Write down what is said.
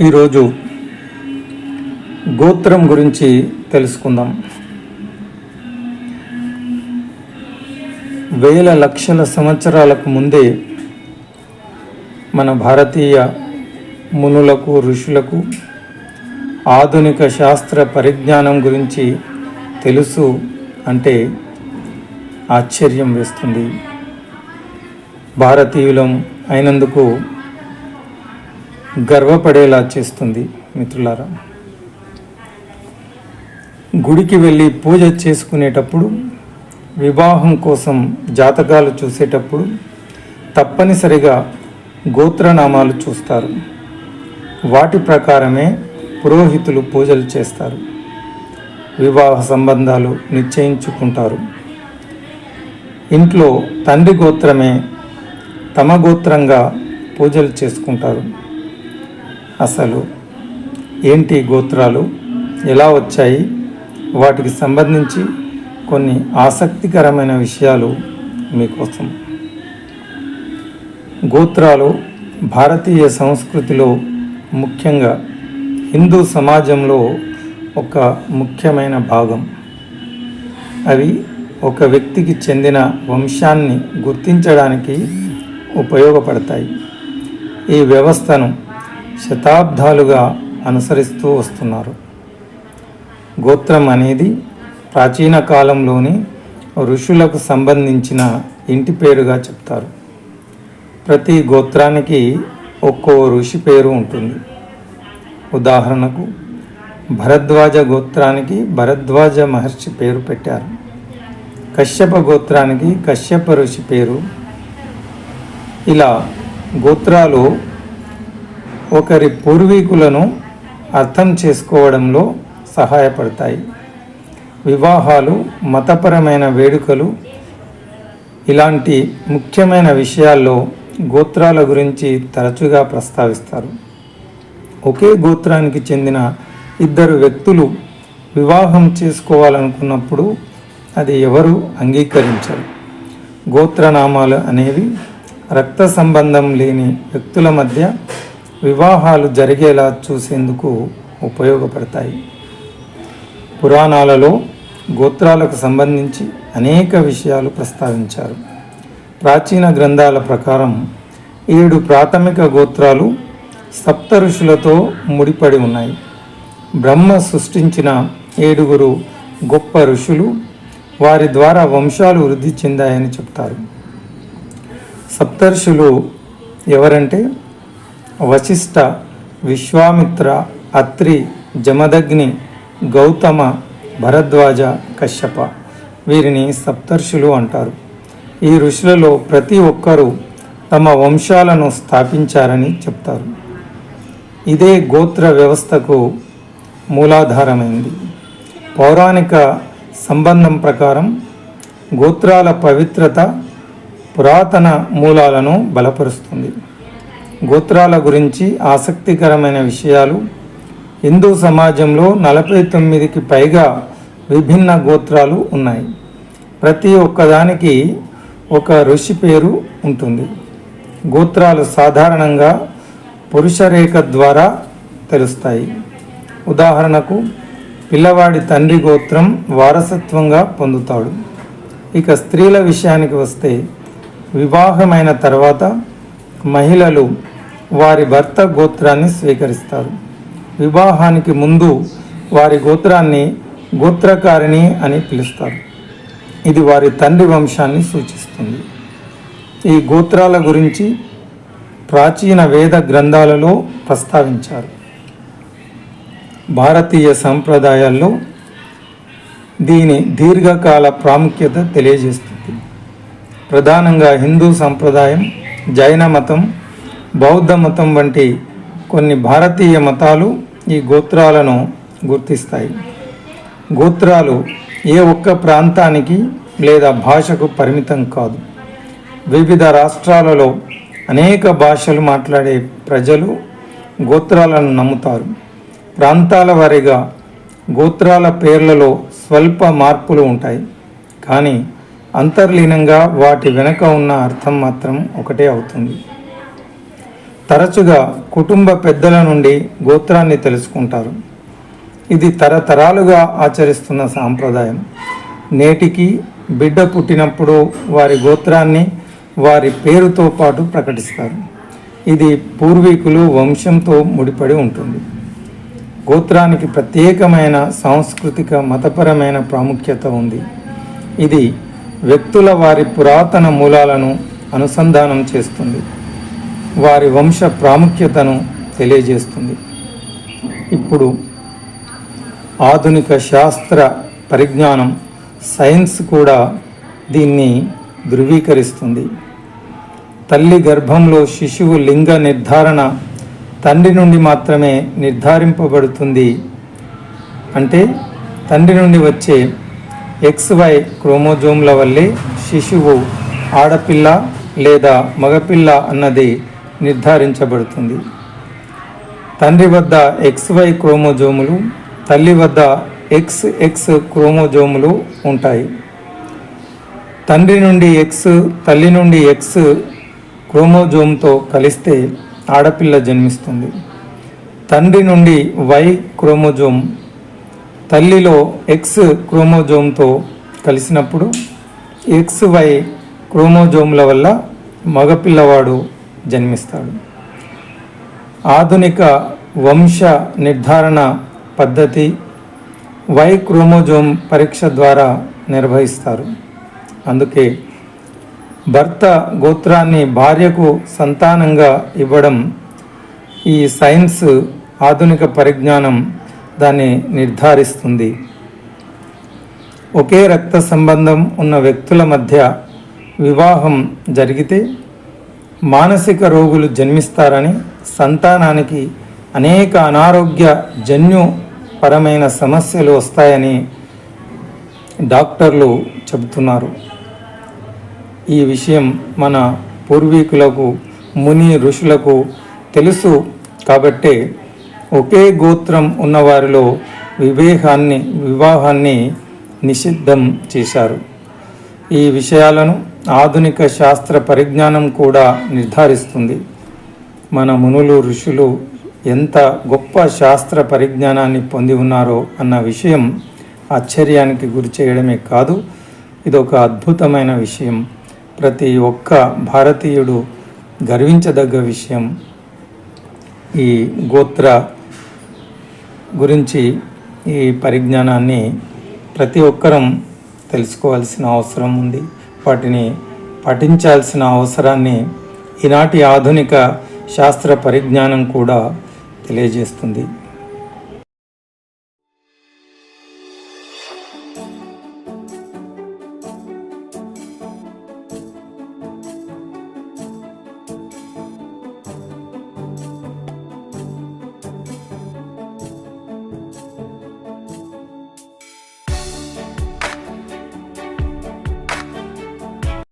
ఈరోజు గోత్రం గురించి తెలుసుకుందాం. వేల లక్షల సంవత్సరాలకు ముందే మన భారతీయ మునులకు ఋషులకు ఆధునిక శాస్త్ర పరిజ్ఞానం గురించి తెలుసు అంటే ఆశ్చర్యం వేస్తుంది. భారతీయులం అయినందుకు గర్వపడేలా చేస్తుంది మిత్రులారా. గుడికి వెళ్ళి పూజ చేసుకునేటప్పుడు వివాహం కోసం జాతకాలు చూసేటప్పుడు తప్పనిసరిగా గోత్రనామాలు చూస్తారు. వాటి ప్రకారమే పురోహితులు పూజలు చేస్తారు. వివాహ సంబంధాలు నిశ్చయించుకుంటారు. ఇంట్లో తండ్రి గోత్రమే తమ గోత్రంగా పూజలు చేసుకుంటారు. అసలు ఏంటి గోత్రాలు? ఎలా వచ్చాయి? వాటికి సంబంధించి కొన్ని ఆసక్తికరమైన విషయాలు మీకోసం. గోత్రాలు భారతీయ సంస్కృతిలో ముఖ్యంగా హిందూ సమాజంలో ఒక ముఖ్యమైన భాగం. అవి ఒక వ్యక్తికి చెందిన వంశాన్ని గుర్తించడానికి ఉపయోగపడతాయి. ఈ వ్యవస్థను శతాబ్దాలుగా అనుసరిస్తూ వస్తున్నారు. గోత్రం అనేది ప్రాచీన కాలంలోని ఋషులకు సంబంధించిన ఇంటి పేరుగా చెప్తారు. ప్రతి గోత్రానికి ఒక్కో ఋషి పేరు ఉంటుంది. ఉదాహరణకు భరద్వాజ గోత్రానికి భరద్వాజ మహర్షి పేరు పెట్టారు. కశ్యప గోత్రానికి కశ్యప ఋషి పేరు. ఇలా గోత్రాలు ఒకరి పూర్వీకులను అర్థం చేసుకోవడంలో సహాయపడతాయి. వివాహాలు మతపరమైన వేడుకలు ఇలాంటి ముఖ్యమైన విషయాల్లో గోత్రాల గురించి తరచుగా ప్రస్తావిస్తారు. ఒకే గోత్రానికి చెందిన ఇద్దరు వ్యక్తులు వివాహం చేసుకోవాలనుకున్నప్పుడు అది ఎవరు అంగీకరించరు. గోత్రనామాలు అనేవి రక్త సంబంధం లేని వ్యక్తుల మధ్య వివాహాలు జరిగేలా చూసేందుకు ఉపయోగపడతాయి. పురాణాలలో గోత్రాలకు సంబంధించి అనేక విషయాలు ప్రస్తావించారు. ప్రాచీన గ్రంథాల ప్రకారం ఏడు ప్రాథమిక గోత్రాలు సప్త ఋషులతో ముడిపడి ఉన్నాయి. బ్రహ్మ సృష్టించిన ఏడుగురు గొప్ప ఋషులు వారి ద్వారా వంశాలు వృద్ధి చెందాయని చెప్తారు. సప్తర్షులు ఎవరంటే వశిష్ఠ విశ్వామిత్ర అత్రి జమదగ్ని గౌతమ భరద్వాజ కశ్యప వీరిని సప్తర్షులు అంటారు. ఈ ఋషులలో ప్రతి ఒక్కరూ తమ వంశాలను స్థాపించారని చెప్తారు. ఇదే గోత్ర వ్యవస్థకు మూలాధారమైంది. పౌరాణిక సంబంధం ప్రకారం గోత్రాల పవిత్రత పురాతన మూలాలను బలపరుస్తుంది. గోత్రాల గురించి ఆసక్తికరమైన విషయాలు. హిందూ సమాజంలో నలభై తొమ్మిదికి పైగా విభిన్న గోత్రాలు ఉన్నాయి. ప్రతి ఒక్కదానికి ఒక ఋషి పేరు ఉంటుంది. గోత్రాలు సాధారణంగా పురుష రేఖ ద్వారా తెలుస్తాయి. ఉదాహరణకు పిల్లవాడి తండ్రి గోత్రం వారసత్వంగా పొందుతాడు. ఇక స్త్రీల విషయానికి వస్తే వివాహమైన తర్వాత మహిళలు వారి భర్త గోత్రాన్ని స్వీకరిస్తారు. వివాహానికి ముందు వారి గోత్రాన్ని గోత్రకారిణి అని పిలుస్తారు. ఇది వారి తండ్రి వంశాన్ని సూచిస్తుంది. ఈ గోత్రాల గురించి ప్రాచీన వేద గ్రంథాలలో ప్రస్తావించారు. భారతీయ సంప్రదాయాల్లో దీని దీర్ఘకాల ప్రాముఖ్యత తెలియజేస్తుంది. ప్రధానంగా హిందూ సంప్రదాయం జైన మతం బౌద్ధ మతం వంటి కొన్ని భారతీయ మతాలు ఈ గోత్రాలను గుర్తిస్తాయి. గోత్రాలు ఏ ఒక్క ప్రాంతానికి లేదా భాషకు పరిమితం కాదు. వివిధ రాష్ట్రాలలో అనేక భాషలు మాట్లాడే ప్రజలు గోత్రాలను నమ్ముతారు. ప్రాంతాల వారీగా గోత్రాల పేర్లలో స్వల్ప మార్పులు ఉంటాయి. కానీ అంతర్లీనంగా వాటి వెనుక ఉన్న అర్థం మాత్రం ఒకటే అవుతుంది. తరచుగా కుటుంబ పెద్దల నుండి గోత్రాన్ని తెలుసుకుంటారు. ఇది తరతరాలుగా ఆచరిస్తున్న సాంప్రదాయం. నేటికి బిడ్డ పుట్టినప్పుడు వారి గోత్రాన్ని వారి పేరుతో పాటు ప్రకటిస్తారు. ఇది పూర్వీకులు వంశంతో ముడిపడి ఉంటుంది. గోత్రానికి ప్రత్యేకమైన సాంస్కృతిక మతపరమైన ప్రాముఖ్యత ఉంది. ఇది వ్యక్తుల వారి పురాతన మూలాలను అనుసంధానం చేస్తుంది. వారి వంశ ప్రాముఖ్యతను తెలియజేస్తుంది. ఇప్పుడు ఆధునిక శాస్త్ర పరిజ్ఞానం సైన్స్ కూడా దీన్ని ధృవీకరిస్తుంది. తల్లి గర్భంలో శిశువు లింగ నిర్ధారణ తండ్రి నుండి మాత్రమే నిర్ధారింపబడుతుంది. అంటే తండ్రి నుండి వచ్చే ఎక్స్వై క్రోమోజోమ్ల వల్లే శిశువు ఆడపిల్ల లేదా మగపిల్ల అన్నది నిర్ధారించబడుతుంది. తండ్రి వద్ద ఎక్స్వై క్రోమోజోములు తల్లి వద్ద ఎక్స్ ఎక్స్ క్రోమోజోములు ఉంటాయి. తండ్రి నుండి ఎక్స్ తల్లి నుండి ఎక్స్ క్రోమోజోమ్తో కలిస్తే ఆడపిల్ల జన్మిస్తుంది. తండ్రి నుండి వై క్రోమోజోమ్ తల్లిలో ఎక్స్ క్రోమోజోమ్తో కలిసినప్పుడు ఎక్స్ వై క్రోమోజోమ్ల వల్ల మగపిల్లవాడు జన్మిస్తాడు. ఆధునిక వంశ నిర్ధారణ పద్ధతి వై క్రోమోజోమ్ పరీక్ష ద్వారా నిర్వహిస్తారు. అందుకే భర్త గోత్రాన్ని భార్యకు సంతానంగా ఇవ్వడం ఈ సైన్స్ ఆధునిక పరిజ్ఞానం దాన్ని నిర్ధారిస్తుంది. ఒకే రక్త సంబంధం ఉన్న వ్యక్తుల మధ్య వివాహం జరిగితే మానసిక రోగులు జన్మిస్తారని సంతానానికి అనేక అనారోగ్య జన్యు పరమైన సమస్యలు వస్తాయని డాక్టర్లు చెబుతున్నారు. ఈ విషయం మన పూర్వీకులకు ముని ఋషులకు తెలుసు కాబట్టే ఒకే గోత్రం ఉన్నవారిలో వివేహాన్ని వివాహాన్ని నిషిద్ధం చేశారు. ఈ విషయాలను ఆధునిక శాస్త్ర పరిజ్ఞానం కూడా నిర్ధారిస్తుంది. మన మునులు ఋషులు ఎంత గొప్ప శాస్త్ర పరిజ్ఞానాన్ని పొంది ఉన్నారో అన్న విషయం ఆశ్చర్యానికి గురి చేయడమే కాదు ఇది ఒక అద్భుతమైన విషయం. ప్రతి ఒక్క భారతీయుడు గర్వించదగ్గ విషయం. ఈ గోత్ర గురించి ఈ పరిజ్ఞానాన్ని ప్రతి ఒక్కరం తెలుసుకోవాల్సిన అవసరం ఉంది. వాటిని పఠించాల్సిన అవసరాన్ని ఈనాటి ఆధునిక శాస్త్ర పరిజ్ఞానం కూడా తెలియజేస్తుంది.